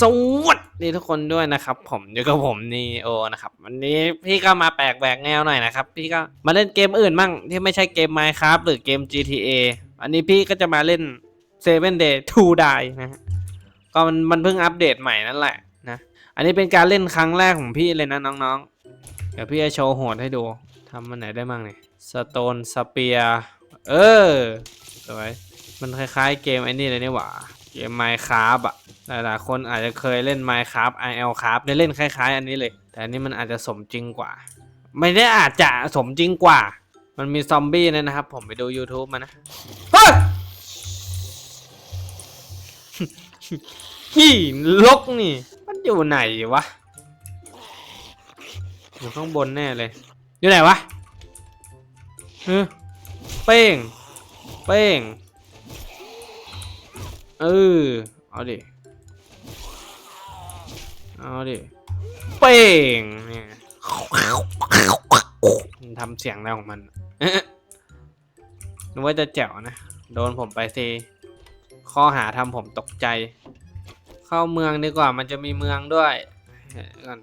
สวัสดีทุกคนด้วยนะครับ ผมอยู่กับผมนีโอนะครับ วันนี้พี่ก็มาแปลกแหวกแนวหน่อยนะครับ พี่ก็มาเล่นเกมอื่นมั่งที่ไม่ใช่เกม Minecraft หรือเกม GTA อันนี้พี่ก็จะมาเล่น Seven Day to Die นะฮะก็มันมันเพิ่งอัปเดตใหม่นั่นแหละนะอันนี้เป็นการเล่นครั้งแรกของพี่เลยนะน้องๆ เดี๋ยวพี่จะโชว์โหดให้ดูทำมันไหนได้มั่งเนี่ยสโตนสเปียเออสวยมันคล้ายๆเกมไอ้นี่เลยนี่หว่าเกม Minecraft อะ หลายๆคนอาจจะเคยเล่น Minecraft IL Craft ได้เล่นคล้าย ๆ อันนี้เลย แต่อันนี้มันอาจจะสมจริงกว่า ไม่ได้อาจจะสมจริงกว่า มันมีซอมบี้เนยนะครับ ผมไปดู YouTube มานะเฮ้ยฮี่ลกนี่ มันอยู่ไหนวะ อยู่ข้างบนแน่เลย อยู่ไหนวะเออเป้ง เป้ง เออ เอาดิ เอาดิเป้งเนี่ยทำเสียงอะไรของมันนึกว่าจะแจ๋วนะ โดนผมไปซีข้อหาทำผมตกใจ เข้าเมืองดีกว่ามันจะมีเมืองด้วยก่อน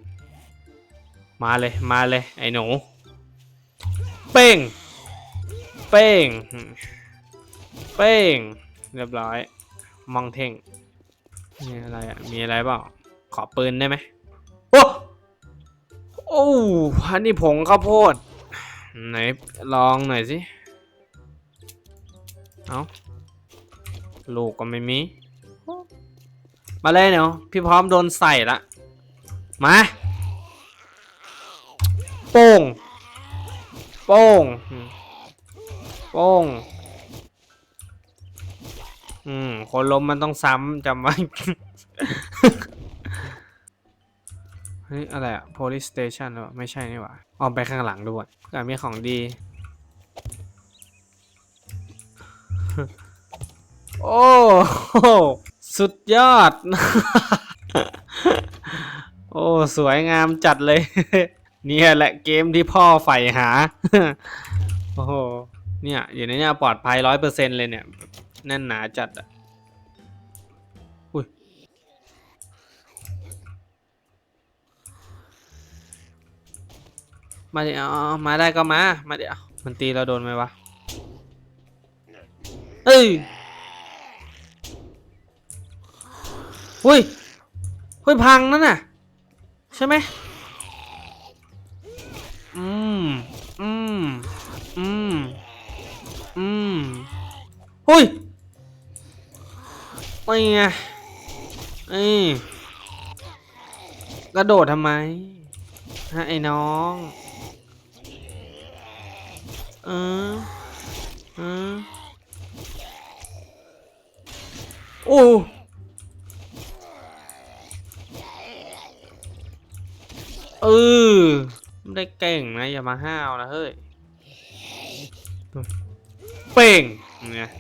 มาเลยมาเลยไอ้หนู เป้ง เป้ง เป้ง เรียบร้อย มองเท่งมีอะไรอะ มีอะไรเปล่า ขอปืนได้ไหมโอ้โอ้อันนี้ผงข้าวโพด ไหน ลองหน่อยสิ เอาลูกก็ไม่มี มาเลยเนาะพี่พร้อมโดนใส่ละ มาโป้งโป้งอืมโป้งอืม คนล้มมันต้องซ้ำจำไว้เฮ้ยอะไรอะ police station หรอไม่ใช่นี่หว่าออมไปข้างหลังด้วยก็มีของดี โอ้สุดยอด โอ้สวยงามจัดเลย เนี่ยแหละเกมที่พ่อใฝ่หา โอ้โห เนี่ยอยู่ในเนี่ยปลอดภัยร้อยเปอร์เซ็นเลยเนี่ย แน่นหนาจัดอะ มาเอาเอามาได้ก็มา มาเดิเอามันตีเราโดนไหมวะ เอ้ยหุ้ยหุ้ยพังนั่นน่ะ ใช่ไหมอืม อืม อืม อืมหุ้ยไม่ไงเอ้กระโดดทำไมฮะไอ้น้อง เออเออโอ้เออไม่ได้เก่งนะอย่ามาห้าวนะเฮ้ยเป่งเนี่ย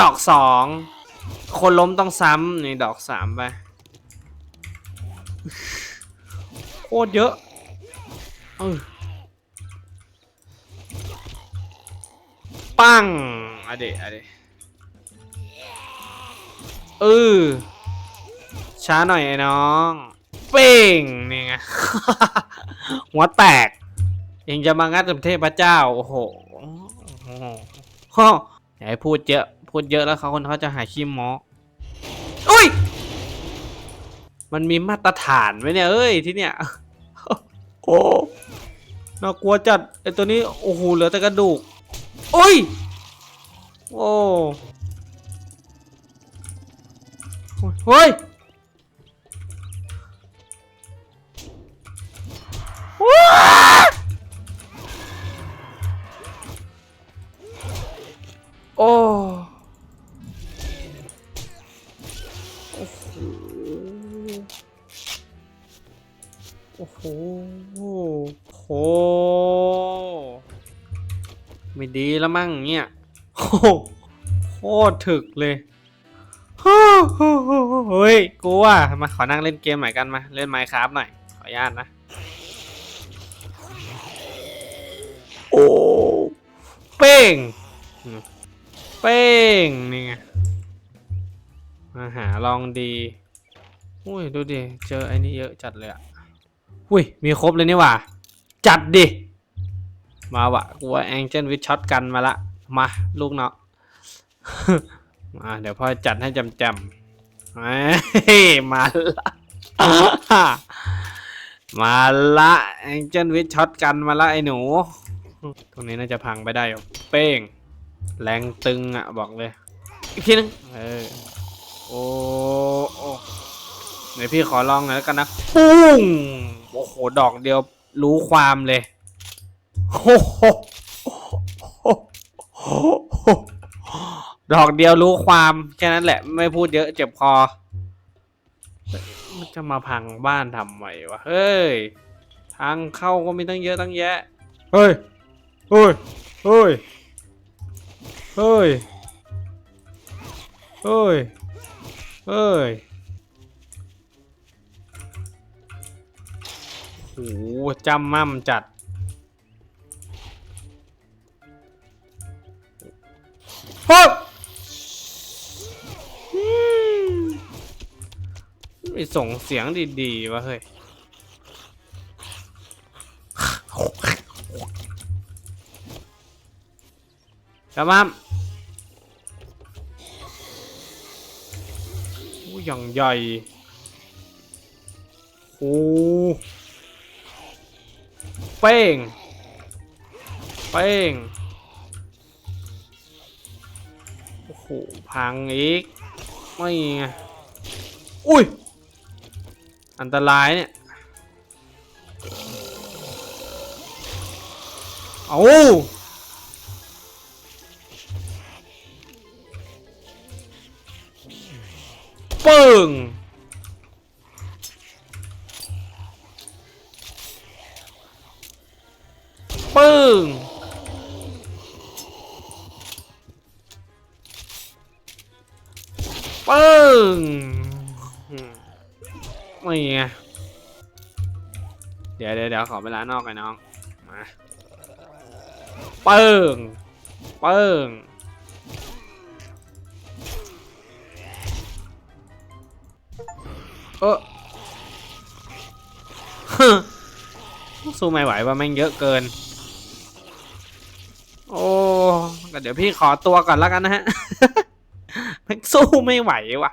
ดอกสองคนล้มต้องซ้ำนี่ดอกสามไปโคตรเยอะเออ ปังอะเดะอะเดะเออช้าหน่อยไอ้น้อง เป้งนี่ไง หัวแตกเองจะมางัดกับเทพเจ้า โอ้โหโอ้โหออย่าให้พูดเยอะ พูดเยอะแล้วเขาคนเขาจะหาขี้หมออุ้ย มันมีมาตรฐานไหมเนี่ย เอ้ย ที่เนี่ย โอ้ น่ากลัวจัดไอตัวนี้ โอ้โห เหลือแต่กระดูก โอ้ยโอ้เไม่ดีแล้วมั่งเนี่ยโอ้โหโคตรถึกเลยเฮ้ยกูว่ามาขอนั่งเล่นเกมหน่อยกันมา เล่นไมค์ครับหน่อย ขออนุญาตนะ โอ้เป้ง เป้ง นี่ไงมาหาลองดี อุ้ย ดูดิ เจอไอ้นี่เยอะจัดเลยอะ อุ้ย มีครบเลยนี่หว่า จัดดิ มาวะกูว่าแองเจิลวิชช็อตกันมาละ มาลูกเนาะมาเดี๋ยวพ่อจัดให้จำจำๆเฮ้ยมาละมาละแองเจิลวิชช็อตกันมาละไอ้หนู ตรงนี้น่าจะพังไปได้อยู่เป้ง แรงตึงอะบอกเลย อีกทีนึงเออโอ้โอ้เดี๋ยวพี่ขอลองหน่อยแล้วกันนะปุ้งโอ้โห ดอกเดียวรู้ความเลยโอ้โห ดอกเดียวรู้ความ แค่นั้นแหละ ไม่พูดเยอะเจ็บคอมันจะมาพังบ้านทำไมวะ เฮ้ย ทางเข้าก็มีตั้งเยอะตั้งแยะ เฮ้ย เฮ้ย เฮ้ย เฮ้ย เฮ้ย เฮ้ยโอ้โหจำมั่มจัด เฮ้ยมไม่ส่งเสียงดีๆวะเฮ้ยจำมั่มโอ้ยอย่างใหญ่โอ้เป้งเป้ง พังอีก ไม่ไง อุ้ย อันตรายเนี่ย เอาปึ้งปึ้ง งไม่ไงเดี๋ยวเดี๋ยวเดี๋ยวขอเวลานอกหน่อยน้อง มาปึ้งปึ้งเออสู้ไม่ไหวว่าแม่งเยอะเกิน โอ้ก็เดี๋ยวพี่ขอตัวก่อนแล้วกันนะฮะแม่งสู้ไม่ไหวว่ะ